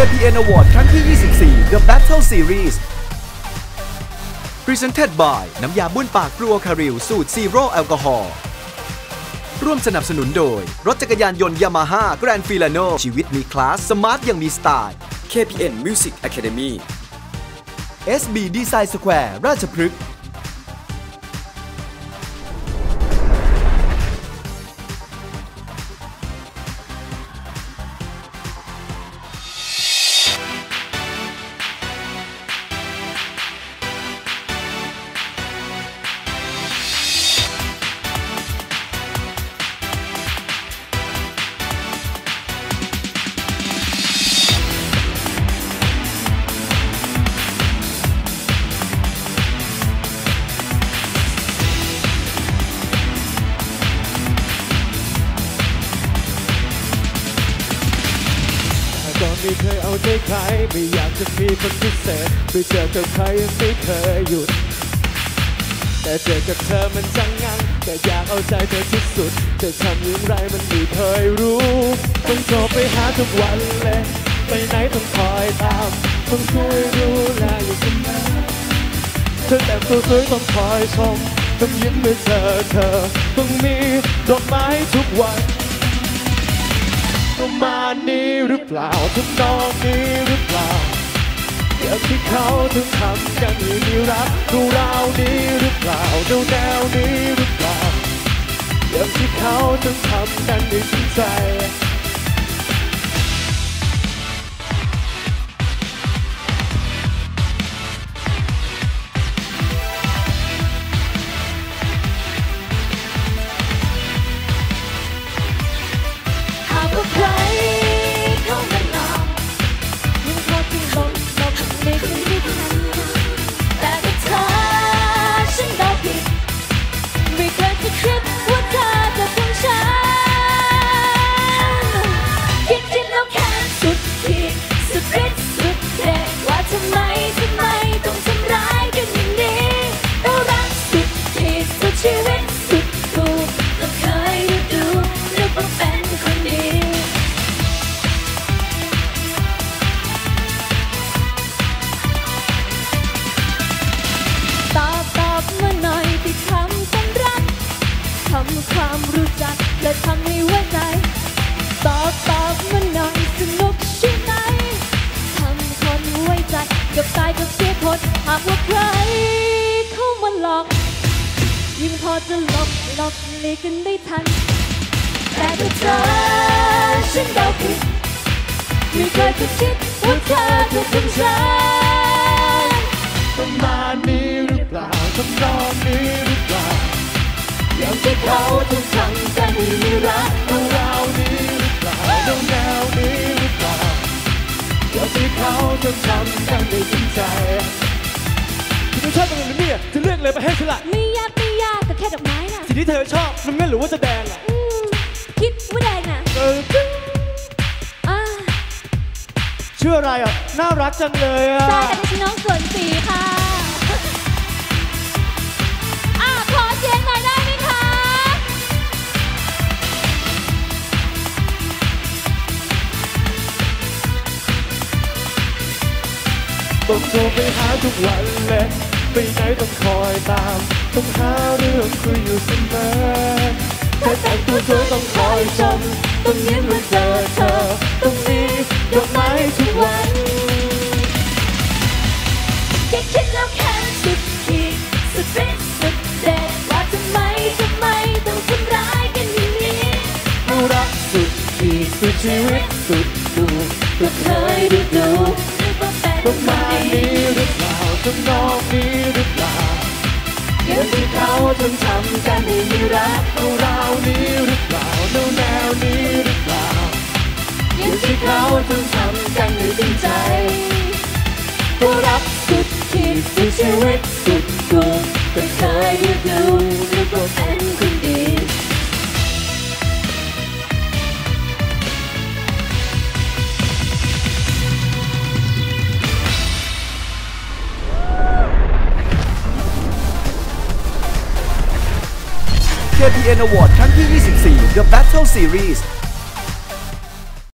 KPN Award ครั้งที่ 24 The Battle Series Presented by น้ำยาบ้วนปากกลัวคาริลสูตรซีโร่แอลกอฮอล์ร่วมสนับสนุนโดย รถจักรยานยนต์ยามาฮ่าแกรนฟิลาโนชีวิตมีคลาส สมาร์ทย่างมีสไตล์ KPN Music Academy SB Design Square ราชพฤกษ์ ไม่เคยเอาใจใคร ไม่อยากจะมีคนพิเศษไปเจอกับใครยังไม่เคยหยุด แต่เจอกับเธอมันจังงังแต่อยากเอาใจเธอที่สุด จะทำอย่างไรมันไม่เคยรู้ ต้องโทรไปหาทุกวันเลย ไปไหนต้องคอยตามต้องช่วยดูแลอยู่เสมอเธอแต่งตัวสวยต้องคอยชมต้องยิ้มเมื่อเจอเธอ ต้องมีดอกไม้ทุกวัน ประมาณนี้หรือเปล่าทุกนองนี้หรือเปล่าอย่างที่เขาถึงทำกันมีรักดูราวนี้หรือเปล่าดูแนวนี้หรือเปล่าอย่างที่เขาถึงทำกันในใจ ความรู้จักและทำให้ไว้ใจ ตอบตอบมาหน่อยสนุกใช่ไหมทำคนไว้ใจกับตายกับเสียคนหากว่าใครเข้ามาหลอก ยิ่งพอจะหลบหลบหลีกกันได้ทัน แต่ถ้าเธอฉันเดาผิดไม่เคยจะคิดว่าเธอจะเป็นฉันประมาณนี้หรือเปล่าทำนองนี้หรือเปล่า อย่างที่เขาถึงทำกันให้มีรักดูราวนี้หรือเปล่าดูแนวนี้หรือเปล่าอย่างที่เขาถึงทำกันในจิตใจคุณชอบตรงไหนเนี่ยจะเลือกเลยไปให้ฉลาดไม่ยากไม่ยากก็แค่ดอกไม้น่ะสิ่งที่เธอชอบน้ำเงินหรือว่าจะแดงอะอืมคิดว่าแดงน่ะเอออ่าชื่ออะไรอะน่ารักจังเลยอะใช่แต่ดิฉันน้องสวนสี ต้องโทรไปหาทุกวันเลยไปไหนต้องคอยตาม ต้องหาเรื่องคุยอยู่เสมอเธอแต่งตัวสวยต้องคอยชม ต้องยิ้มเมื่อเจอเธอ ต้องมีดอกไม้ทุกวันแค่คิดแล้วแค่สุดขีดสุดฤทธิ์สุดเด็ดว่าทำไมทำไมต้องทำร้ายกันอย่างนี้รู้รักสุดขีดสุดชีวิตสุดดูก็เคยดูดูนึกว่าเประคนมาณดีนี้หรือเปล่าทำนองนี้หรือเปล่าเดี๋ยวที่เขาทำทำกันให้มีรักเอาราวนี้หรือเปล่าแนวแนวนี้หรือเปล่าเดี๋ยวที่เขาทำทำกันให้ดีใจก็รับสุดขีดสุดชีวิตสุด KPN Award ครั้งที่ 24 The Battle Series